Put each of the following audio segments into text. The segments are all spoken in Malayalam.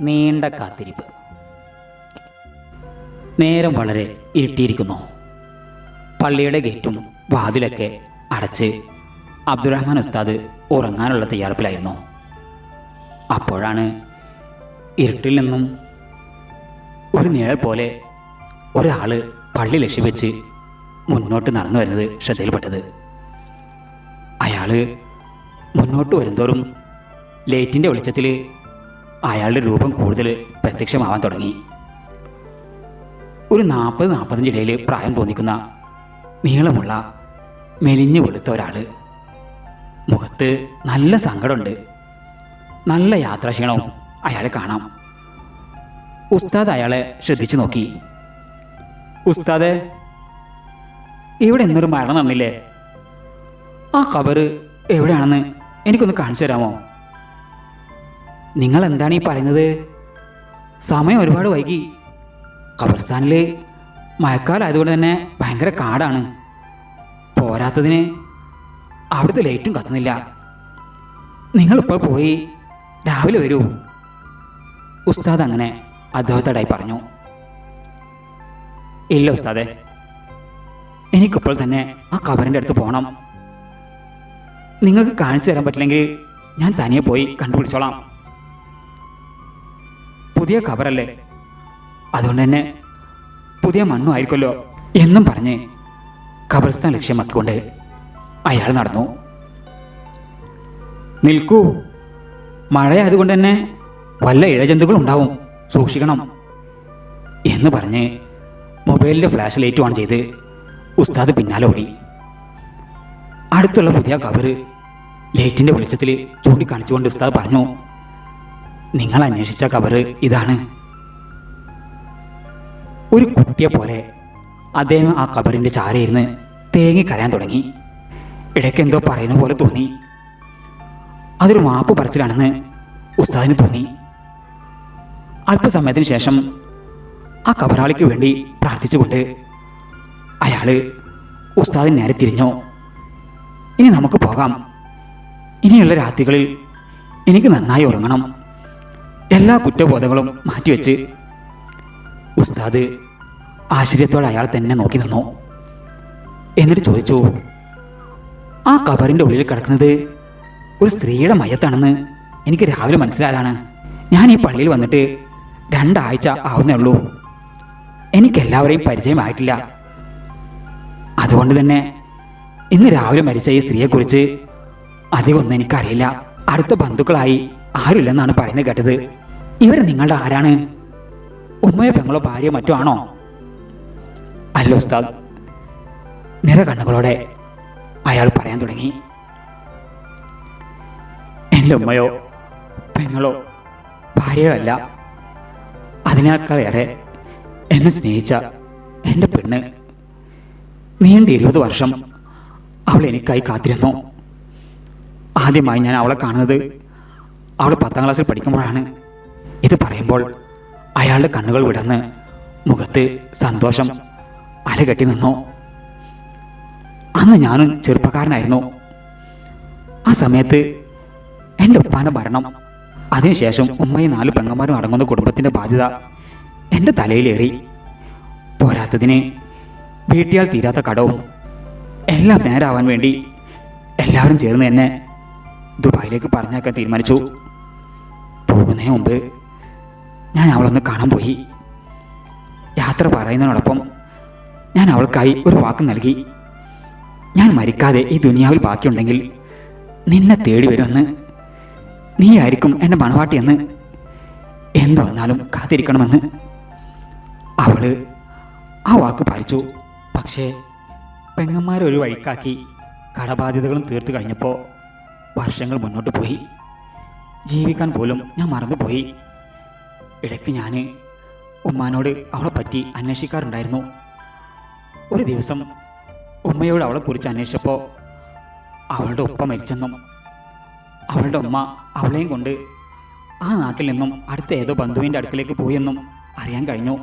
നീണ്ട കാത്തിരിപ്പ്. നേരം വളരെ ഇരുട്ടിയിരിക്കുന്നു. പള്ളിയുടെ ഗേറ്റും വാതിലൊക്കെ അടച്ച് അബ്ദുറഹ്മാൻ ഉസ്താദ് ഉറങ്ങാനുള്ള തയ്യാറെടുപ്പിലായിരുന്നു. അപ്പോഴാണ് ഇരുട്ടിൽ നിന്നും ഒരു നിഴൽ പോലെ ഒരാൾ പള്ളി ലക്ഷ്യം മുന്നോട്ട് നടന്നു വരുന്നത് ശ്രദ്ധയിൽപ്പെട്ടത്. അയാൾ മുന്നോട്ട് വരുന്തോറും ലൈറ്റിന്റെ വെളിച്ചത്തിൽ അയാളുടെ രൂപം കൂടുതൽ പ്രത്യക്ഷമാവാൻ തുടങ്ങി. ഒരു നാൽപ്പത് നാൽപ്പത്തഞ്ച് ഇടയിൽ പ്രായം തോന്നിക്കുന്ന നീളമുള്ള മെലിഞ്ഞു വെളുത്ത ഒരാൾ മുഖത്ത് നല്ല സങ്കടമുണ്ട്. നല്ല യാത്രാക്ഷീണവും അയാളെ കാണാം. ഉസ്താദ് അയാളെ ശ്രദ്ധിച്ചു നോക്കി. ഉസ്താദ് ഇവിടെ എന്നൊരു മരണം നടന്നില്ലേ? ആ കബറ് എവിടെയാണെന്ന് എനിക്കൊന്ന് കാണിച്ചു തരാമോ? നിങ്ങൾ എന്താണ് ഈ പറയുന്നത്? സമയം ഒരുപാട് വൈകി. ഖബർസ്ഥാനിൽ മഴക്കാലമായതുകൊണ്ട് തന്നെ ഭയങ്കര കാടാണ്. പോരാത്തതിന് അവിടുത്തെ ലൈറ്റും കത്തുന്നില്ല. നിങ്ങളിപ്പോൾ പോയി രാവിലെ വരൂ. ഉസ്താദ് അങ്ങനെ അദ്ദേഹത്തോടായി പറഞ്ഞു. ഇല്ല ഉസ്താദെ എനിക്കിപ്പോൾ തന്നെ ആ കബറിന്റെ അടുത്ത് പോകണം നിങ്ങൾക്ക് കാണിച്ചു തരാൻ പറ്റില്ലെങ്കിൽ ഞാൻ തനിയെ പോയി കണ്ടുപിടിച്ചോളാം. പുതിയ കവറല്ലേ? അതുകൊണ്ട് തന്നെ പുതിയ മണ്ണും ആയിരിക്കുമല്ലോ എന്നും പറഞ്ഞ് കബർസ്ഥാൻ ലക്ഷ്യമാക്കിക്കൊണ്ട് അയാൾ നടന്നു. നിൽക്കൂ. മഴയായതുകൊണ്ട് തന്നെ വല്ല ഇഴജന്തുക്കൾ ഉണ്ടാവും സൂക്ഷിക്കണം എന്ന് പറഞ്ഞ് മൊബൈലിന്റെ ഫ്ലാഷ് ലൈറ്റ് ഓൺ ചെയ്ത് ഉസ്താദ് പിന്നാലെ ഓടി. അടുത്തുള്ള പുതിയ കവറ് ലൈറ്റിന്റെ വെളിച്ചത്തിൽ ചൂണ്ടിക്കാണിച്ചുകൊണ്ട് ഉസ്താദ് പറഞ്ഞു നിങ്ങൾ അന്വേഷിച്ച കബറ് ഇതാണ്. ഒരു കുട്ടിയെ പോലെ അദ്ദേഹം ആ കബറിന്റെ ചാരയിരുന്ന് തേങ്ങി കരയാൻ തുടങ്ങി. ഇടയ്ക്ക് എന്തോ പറയുന്ന പോലെ തോന്നി. അതൊരു മാപ്പ് പറച്ചിലാണെന്ന് ഉസ്താദിന് തോന്നി. അല്പസമയത്തിന് ശേഷം ആ കബറാളിക്ക് വേണ്ടി പ്രാർത്ഥിച്ചുകൊണ്ട് അയാൾ ഉസ്താദിൻ നേരെ തിരിഞ്ഞു. ഇനി നമുക്ക് പോകാം. ഇനിയുള്ള രാത്രികളിൽ എനിക്ക് നന്നായി ഉറങ്ങണം. എല്ലാ കുറ്റബോധങ്ങളും മാറ്റിവെച്ച് ഉസ്താദ് ആശ്ചര്യത്തോടെ അയാൾ തന്നെ നോക്കി നിന്നു. എന്നിട്ട് ചോദിച്ചു ആ കബറിന്റെ ഉള്ളിൽ കിടക്കുന്നത് ഒരു സ്ത്രീയുടെ മയത്താണെന്ന് എനിക്ക് രാവിലെ മനസ്സിലായതാണ്. ഞാൻ ഈ പള്ളിയിൽ വന്നിട്ട് രണ്ടാഴ്ച ആവുന്നേ ഉള്ളൂ. എനിക്കെല്ലാവരെയും പരിചയമായിട്ടില്ല. അതുകൊണ്ട് തന്നെ ഇന്ന് രാവിലെ മരിച്ച ഈ സ്ത്രീയെക്കുറിച്ച് അധികമൊന്നും എനിക്കറിയില്ല. അടുത്ത ബന്ധുക്കളായി ആരുമില്ലെന്നാണ് പറയുന്നത് കേട്ടത്. ഇവർ നിങ്ങളുടെ ആരാണ്? ഉമ്മയോ പെങ്ങളോ ഭാര്യ മറ്റോ ആണോ? അല്ല ഉസ്താദ് നിറ കണ്ണുകളോടെ അയാൾ പറയാൻ തുടങ്ങി. എന്റെ ഉമ്മയോ പെങ്ങളോ ഭാര്യയോ അല്ല അതിനേക്കാളേറെ എന്നെ സ്നേഹിച്ച എന്റെ പെണ്ണ് നീണ്ട ഇരുപത് വർഷം അവൾ എനിക്കായി കാത്തിരുന്നു. ആദ്യമായി ഞാൻ അവളെ കാണുന്നത് അവൾ പത്താം ക്ലാസ്സിൽ പഠിക്കുമ്പോഴാണ്. ഇത് പറയുമ്പോൾ അയാളുടെ കണ്ണുകൾ വിടർന്ന് മുഖത്ത് സന്തോഷം അലകെട്ടി നിന്നു. അന്ന് ഞാനും ചെറുപ്പക്കാരനായിരുന്നു. ആ സമയത്ത് എന്റെ ഉപ്പാന്റെ ഭരണം അതിനുശേഷം ഉമ്മയും നാല് പെങ്ങന്മാരും അടങ്ങുന്ന കുടുംബത്തിന്റെ ബാധ്യത എന്റെ തലയിലേറി. പോരാത്തതിന് വീട്ടിയാൽ തീരാത്ത കടവും എല്ലാം നേരാവാൻ വേണ്ടി എല്ലാവരും ചേർന്ന് എന്നെ ദുബായിലേക്ക് പറഞ്ഞേക്കാൻ തീരുമാനിച്ചു. പോകുന്നതിന് മുമ്പ് ഞാൻ അവളൊന്ന് കാണാൻ പോയി. യാത്ര പറയുന്നതിനോടൊപ്പം ഞാൻ അവൾക്കായി ഒരു വാക്ക് നൽകി. ഞാൻ മരിക്കാതെ ഈ ദുനിയാവിൽ ബാക്കിയുണ്ടെങ്കിൽ നിന്നെ തേടി വരുമെന്ന് നീ ആയിരിക്കും എന്റെ മണവാട്ടിയെന്ന് എന്ത് വന്നാലും കാത്തിരിക്കണമെന്ന് അവൾ ആ വാക്ക് പാലിച്ചു. പക്ഷേ പെങ്ങന്മാരെ ഒരു വഴിക്കാക്കി കടബാധ്യതകളും തീർത്തു കഴിഞ്ഞപ്പോൾ വർഷങ്ങൾ മുന്നോട്ട് പോയി. ജീവിക്കാൻ പോലും ഞാൻ മറന്നുപോയി. ഇടയ്ക്ക് ഞാൻ ഉമ്മാനോട് അവളെ പറ്റി അന്വേഷിക്കാറുണ്ടായിരുന്നു. ഒരു ദിവസം ഉമ്മയോട് അവളെക്കുറിച്ച് അന്വേഷിച്ചപ്പോൾ അവളുടെ ഉപ്പ മരിച്ചെന്നും അവളുടെ ഉമ്മ അവളെയും കൊണ്ട് ആ നാട്ടിൽ നിന്നും അടുത്ത ഏതോ ബന്ധുവിന്റെ അടുക്കലേക്ക് പോയെന്നും അറിയാൻ കഴിഞ്ഞു.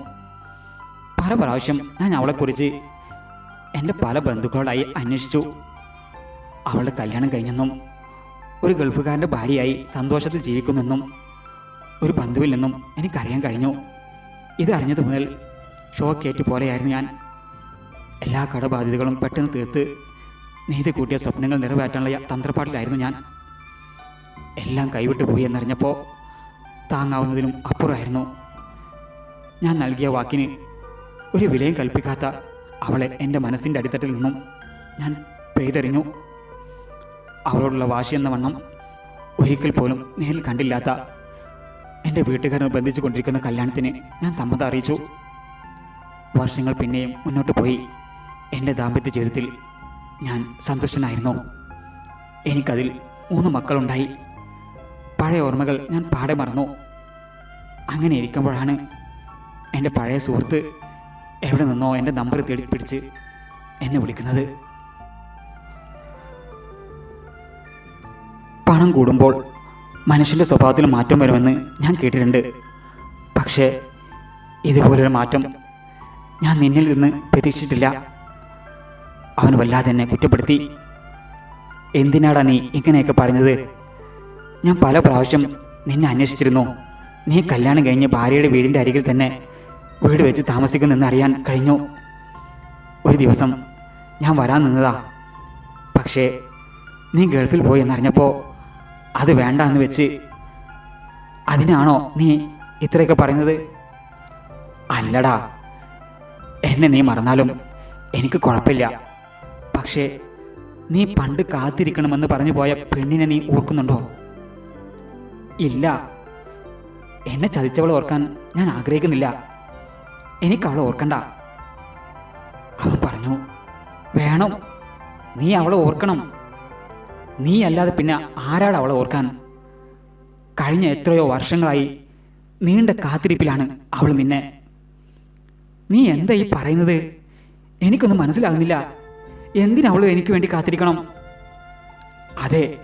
പല പ്രാവശ്യം ഞാൻ അവളെക്കുറിച്ച് എന്റെ പല ബന്ധുക്കളായി അന്വേഷിച്ചു. അവളുടെ കല്യാണം കഴിഞ്ഞെന്നും ഒരു ഗൾഫുകാരന്റെ ഭാര്യയായി സന്തോഷത്തിൽ ജീവിക്കുന്നെന്നും ഒരു ബന്ധുവിൽ നിന്നും എനിക്കറിയാൻ കഴിഞ്ഞു. ഇത് അറിഞ്ഞതു മുതൽ ഷോക്കേറ്റ് പോലെയായിരുന്നു ഞാൻ. എല്ലാ കടബാധ്യതകളും പെട്ടെന്ന് തീർത്ത് നീതി കൂട്ടിയ സ്വപ്നങ്ങൾ നിറവേറ്റാനുള്ള തന്ത്രപ്പാടിലായിരുന്നു ഞാൻ. എല്ലാം കൈവിട്ടു പോയി എന്നറിഞ്ഞപ്പോൾ താങ്ങാവുന്നതിനും അപ്പുറമായിരുന്നു. ഞാൻ നൽകിയ വാക്കിന് ഒരു വിലയും കൽപ്പിക്കാത്ത അവളെ എന്റെ മനസ്സിന്റെ അടിത്തട്ടിൽ നിന്നും ഞാൻ പെയ്തെറിഞ്ഞു. അവളോടുള്ള എന്ന വണ്ണം ഒരിക്കൽ പോലും നേരിൽ കണ്ടില്ലാത്ത എന്റെ വീട്ടുകാരെ ബന്ധിച്ചു കൊണ്ടിരിക്കുന്ന കല്യാണത്തിന് ഞാൻ സമ്മതം അറിയിച്ചു. വർഷങ്ങൾ പിന്നെയും മുന്നോട്ട് പോയി. എന്റെ ദാമ്പത്യ ജീവിതത്തിൽ ഞാൻ സന്തുഷ്ടനായിരുന്നു. എനിക്കതിൽ മൂന്ന് മക്കളുണ്ടായി. പഴയ ഓർമ്മകൾ ഞാൻ പാടെ മറന്നു. അങ്ങനെ ഇരിക്കുമ്പോഴാണ് എന്റെ പഴയ സുഹൃത്ത് എവിടെ നിന്നോ എന്റെ നമ്പർ തേടി പിടിച്ച് എന്നെ വിളിക്കുന്നത്. പണം കൂടുമ്പോൾ മനുഷ്യന്റെ സ്വഭാവത്തിൽ മാറ്റം വരുമെന്ന് ഞാൻ കേട്ടിട്ടുണ്ട്. പക്ഷേ ഇതുപോലൊരു മാറ്റം ഞാൻ നിന്നിൽ നിന്ന് പ്രതീക്ഷിച്ചിട്ടില്ല. അവൻ വല്ലാതെ എന്നെ കുറ്റപ്പെടുത്തി. എന്തിനാടാ നീ ഇങ്ങനെയൊക്കെ പറഞ്ഞത്? ഞാൻ പല പ്രാവശ്യം നിന്നെ അന്വേഷിച്ചിരുന്നു. നീ കല്യാണം കഴിഞ്ഞ് ഭാര്യയുടെ വീടിന്റെ അരികിൽ തന്നെ വീട് വെച്ച് താമസിക്കുന്നെന്ന് അറിയാൻ കഴിഞ്ഞു. ഒരു ദിവസം ഞാൻ വരാൻ നിന്നതാ. പക്ഷേ നീ ഗൾഫിൽ പോയി എന്നറിഞ്ഞപ്പോൾ അത് വേണ്ട എന്ന് വെച്ച് അതിനാണോ നീ ഇത്രയൊക്കെ പറയുന്നത്? അല്ലടാ എന്നെ നീ മറന്നാലും എനിക്ക് കുഴപ്പമില്ല. പക്ഷേ നീ പണ്ട് കാത്തിരിക്കണമെന്ന് പറഞ്ഞു പോയ പെണ്ണിനെ നീ ഓർക്കുന്നുണ്ടോ? ഇല്ല. എന്നെ ചതിച്ചവളെ ഓർക്കാൻ ഞാൻ ആഗ്രഹിക്കുന്നില്ല. എനിക്ക് അവളെ ഓർക്കണ്ട. അവൻ പറഞ്ഞു വേണം. നീ അവളെ ഓർക്കണം. നീ അല്ലാതെ പിന്നെ ആരാട് അവളെ ഓർക്കാൻ? കഴിഞ്ഞ എത്രയോ വർഷങ്ങളായി നീണ്ട കാത്തിരിപ്പിലാണ് അവൾ നിന്നെ. നീ എന്താ ഈ പറയുന്നത്? എനിക്കൊന്നും മനസ്സിലാകുന്നില്ല. എന്തിനവൾ എനിക്ക് വേണ്ടി കാത്തിരിക്കണം? അതെ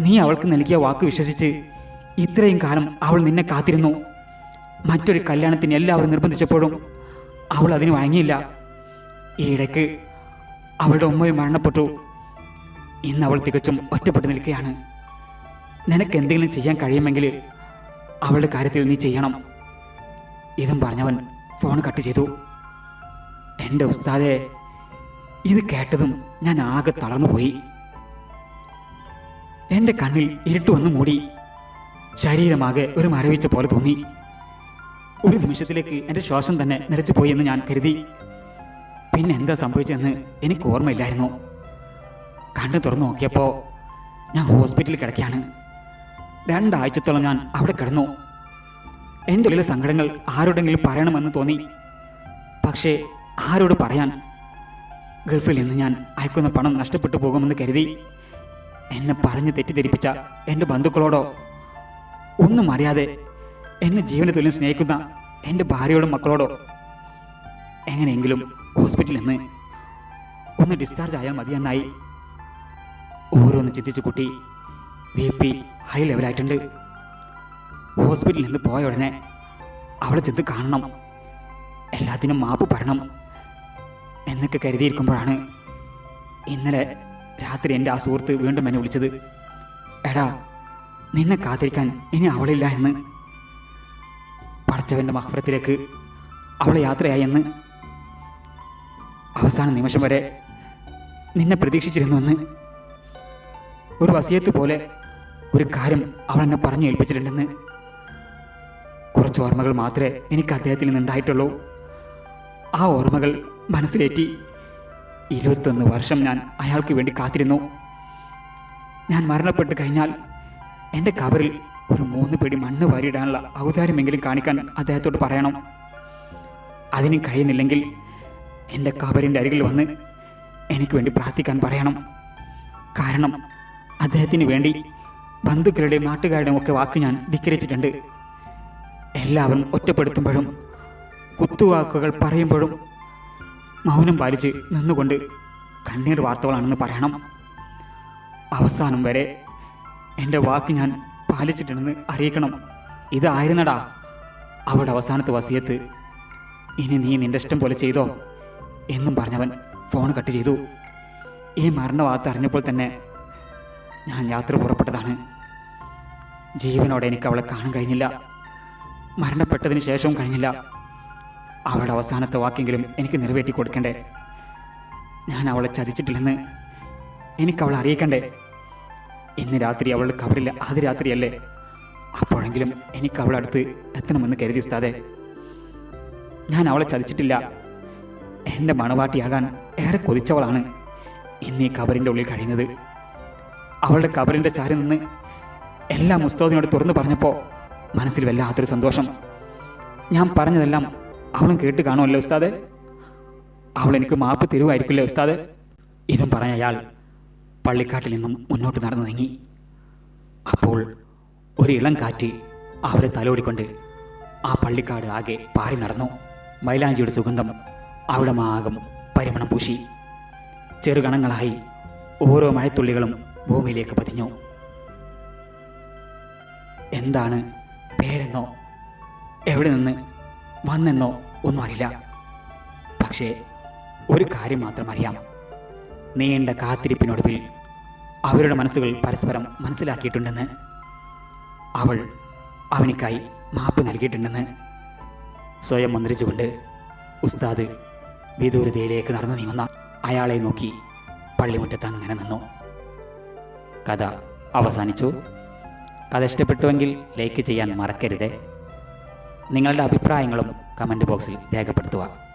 നീ അവൾക്ക് നൽകിയ വാക്ക് വിശ്വസിച്ച് ഇത്രയും കാലം അവൾ നിന്നെ കാത്തിരുന്നു. മറ്റൊരു കല്യാണത്തിന് എല്ലാവരും നിർബന്ധിച്ചപ്പോഴും അവൾ അതിന് വഴങ്ങിയില്ല. ഈയിടയ്ക്ക് അവളുടെ ഉമ്മയും മരണപ്പെട്ടു. ഇന്ന് അവൾ തികച്ചും ഒറ്റപ്പെട്ടു നിൽക്കുകയാണ്. നിനക്ക് എന്തെങ്കിലും ചെയ്യാൻ കഴിയുമെങ്കിൽ അവളുടെ കാര്യത്തിൽ നീ ചെയ്യണം. ഇതും പറഞ്ഞവൻ ഫോൺ കട്ട് ചെയ്തു. എന്റെ ഉസ്താദെ ഇത് കേട്ടതും ഞാൻ ആകെ തളർന്നുപോയി. എന്റെ കണ്ണിൽ ഇരുട്ട് വന്ന് മൂടി. ശരീരമാകെ ഒരു മരവിച്ച പോലെ തോന്നി. ഒരു നിമിഷത്തിലേക്ക് എന്റെ ശ്വാസം തന്നെ നിലച്ചു പോയി എന്ന് ഞാൻ കരുതി. പിന്നെ എന്താ സംഭവിച്ചതെന്ന് എനിക്ക് ഓർമ്മയില്ലായിരുന്നു. കണ്ണ് തുറന്നു നോക്കിയപ്പോൾ ഞാൻ ഹോസ്പിറ്റലിൽ കിടക്കുകയാണ്. രണ്ടാഴ്ചത്തോളം ഞാൻ അവിടെ കിടന്നു. എന്റെ ഉള്ളിലെ സങ്കടങ്ങൾ ആരോടെങ്കിലും പറയണമെന്ന് തോന്നി. പക്ഷേ ആരോട് പറയാൻ? ഗൾഫിൽ നിന്ന് ഞാൻ അയക്കുന്ന പണം നഷ്ടപ്പെട്ടു പോകുമെന്ന് കരുതി. എന്നെ പറഞ്ഞ് തെറ്റിദ്ധരിപ്പിച്ച എന്റെ ബന്ധുക്കളോടോ? ഒന്നും അറിയാതെ എന്നെ ജീവന സ്നേഹിക്കുന്ന എന്റെ ഭാര്യയോടും മക്കളോടോ? എങ്ങനെയെങ്കിലും ഹോസ്പിറ്റലിൽ നിന്ന് ഒന്ന് ഡിസ്ചാർജ് ആയാൽ മതിയെന്നായി. ഓരോന്ന് ചിന്തിച്ചു കുട്ടി ബി പി ഹൈ ലെവലായിട്ടുണ്ട് ഹോസ്പിറ്റലിൽ നിന്ന് പോയ ഉടനെ അവളെ ചെന്ന് കാണണം. എല്ലാത്തിനും മാപ്പ് പറയണം എന്നൊക്കെ കരുതിയിരിക്കുമ്പോഴാണ് ഇന്നലെ രാത്രി എന്റെ ആ സുഹൃത്ത് വീണ്ടും എന്നെ വിളിച്ചത്. എടാ നിന്നെ കാത്തിരിക്കാൻ ഇനി അവളില്ല എന്ന്. പടച്ചവന്റെ മഹ്ഫറത്തിലേക്ക് അവളെ യാത്രയായി എന്ന്. അവസാന നിമിഷം വരെ നിന്നെ പ്രതീക്ഷിച്ചിരുന്നുവെന്ന് ഒരു വസിയത്ത് പോലെ ഒരു കാര്യം അവൾ എന്നെ പറഞ്ഞു ഏൽപ്പിച്ചിട്ടുണ്ടെന്ന്. കുറച്ച് ഓർമ്മകൾ മാത്രമേ എനിക്ക് അദ്ദേഹത്തിൽ നിന്നുണ്ടായിട്ടുള്ളൂ ആ ഓർമ്മകൾ മനസ്സിലേറ്റി ഇരുപത്തൊന്ന് വർഷം ഞാൻ അയാൾക്ക് വേണ്ടി കാത്തിരുന്നു. ഞാൻ മരണപ്പെട്ട് കഴിഞ്ഞാൽ എന്റെ കവറിൽ ഒരു മൂന്ന് പേടി മണ്ണ് വാരിയിടാനുള്ള ഔദാര്യമെങ്കിലും കാണിക്കാൻ അദ്ദേഹത്തോട് പറയണം. അതിന് കഴിയുന്നില്ലെങ്കിൽ എന്റെ കബറിന്റെ അരികിൽ വന്ന് എനിക്ക് വേണ്ടി പ്രാർത്ഥിക്കാൻ പറയണം. കാരണം അദ്ദേഹത്തിന് വേണ്ടി ബന്ധുക്കളുടെയും നാട്ടുകാരുടെയും ഒക്കെ വാക്ക് ഞാൻ ധിക്കരിച്ചിട്ടുണ്ട്. എല്ലാവരും ഒറ്റപ്പെടുത്തുമ്പോഴും കുത്തുവാക്കുകൾ പറയുമ്പോഴും മൗനം പാലിച്ച് നിന്നുകൊണ്ട് കണ്ണീർ വാർത്തകളാണെന്ന് പറയണം. അവസാനം വരെ എന്റെ വാക്ക് ഞാൻ പാലിച്ചിട്ടുണ്ടെന്ന് അറിയിക്കണം. ഇതായിരുന്നടാ അവളുടെ അവസാനത്തെ വസിയത്ത്. ഇനി നീ നിന്റെ ഇഷ്ടം പോലെ ചെയ്തോ എന്നും പറഞ്ഞവൻ ഫോൺ കട്ട് ചെയ്തു. ഈ മരണവാർത്ത അറിഞ്ഞപ്പോൾ തന്നെ ഞാൻ യാത്ര പുറപ്പെട്ടതാണ്. ജീവനോടെ എനിക്ക് അവളെ കാണാൻ കഴിഞ്ഞില്ല. മരണപ്പെട്ടതിന് ശേഷവും കഴിഞ്ഞില്ല. അവളുടെ അവസാനത്തെ വാക്കെങ്കിലും എനിക്ക് നിറവേറ്റി കൊടുക്കണ്ടേ? ഞാൻ അവളെ ചതിച്ചിട്ടില്ലെന്ന് എനിക്ക് അവളെ അറിയിക്കണ്ടേ? ഇന്ന് രാത്രി അവളുടെ കബറിൽ അത് രാത്രിയല്ലേ? അപ്പോഴെങ്കിലും എനിക്ക് അവളെ അടുത്ത് എത്തണമെന്ന് കരുതി ഉസ്താദെ. ഞാൻ അവളെ ചതിച്ചിട്ടില്ല. എന്റെ മണവാട്ടിയാകാൻ ഏറെ കൊതിച്ചവളാണ് ഇന്ന് ഈ കബറിന്റെ ഉള്ളിൽ കഴിയുന്നത്. അവളുടെ കബറിന്റെ ചാരി നിന്ന് എല്ലാ മുസ്തോദിനോട് തുറന്നു പറഞ്ഞപ്പോൾ മനസ്സിൽ വല്ലാത്തൊരു സന്തോഷം. ഞാൻ പറഞ്ഞതെല്ലാം അവളും കേട്ട് കാണുമല്ലോ ഉസ്താദെ. അവൾ എനിക്ക് മാപ്പ് തരുമായിരിക്കില്ലേ ഉസ്താദ്. ഇതും പറഞ്ഞ അയാൾ പള്ളിക്കാട്ടിൽ നിന്നും മുന്നോട്ട് നടന്നു നീങ്ങി. അപ്പോൾ ഒരു ഇളം കാറ്റ് അവരെ തലോടിക്കൊണ്ട് ആ പള്ളിക്കാട് ആകെ പാറി നടന്നു. മൈലാഞ്ചിയുടെ സുഗന്ധം അവിടെ മാകം പരിമണം പൂശി. ചെറുകണങ്ങളായി ഓരോ മഴത്തുള്ളികളും ഭൂമിയിലേക്ക് പതിഞ്ഞു. എന്താണ് പേരെന്നോ എവിടെ നിന്ന് വന്നെന്നോ ഒന്നും അറിയില്ല. പക്ഷേ ഒരു കാര്യം മാത്രം അറിയാം. നീണ്ട കാത്തിരിപ്പിനൊടുവിൽ അവരുടെ മനസ്സുകൾ പരസ്പരം മനസ്സിലാക്കിയിട്ടുണ്ടെന്ന്. അവൾ അവനിക്കായി മാപ്പ് നൽകിയിട്ടുണ്ടെന്ന്. സ്വയം മന്ത്രിച്ചുകൊണ്ട് ഉസ്താദ് വിദൂരതയിലേക്ക് നടന്നു നീങ്ങുന്ന അയാളെ നോക്കി പള്ളിമുറ്റത്ത് അങ്ങനെ നിന്നു. കഥ അവസാനിച്ചു. കഥ ഇഷ്ടപ്പെട്ടുവെങ്കിൽ ലൈക്ക് ചെയ്യാൻ മറക്കരുത്. നിങ്ങളുടെ അഭിപ്രായങ്ങളും കമന്റ് ബോക്സിൽ രേഖപ്പെടുത്തുക.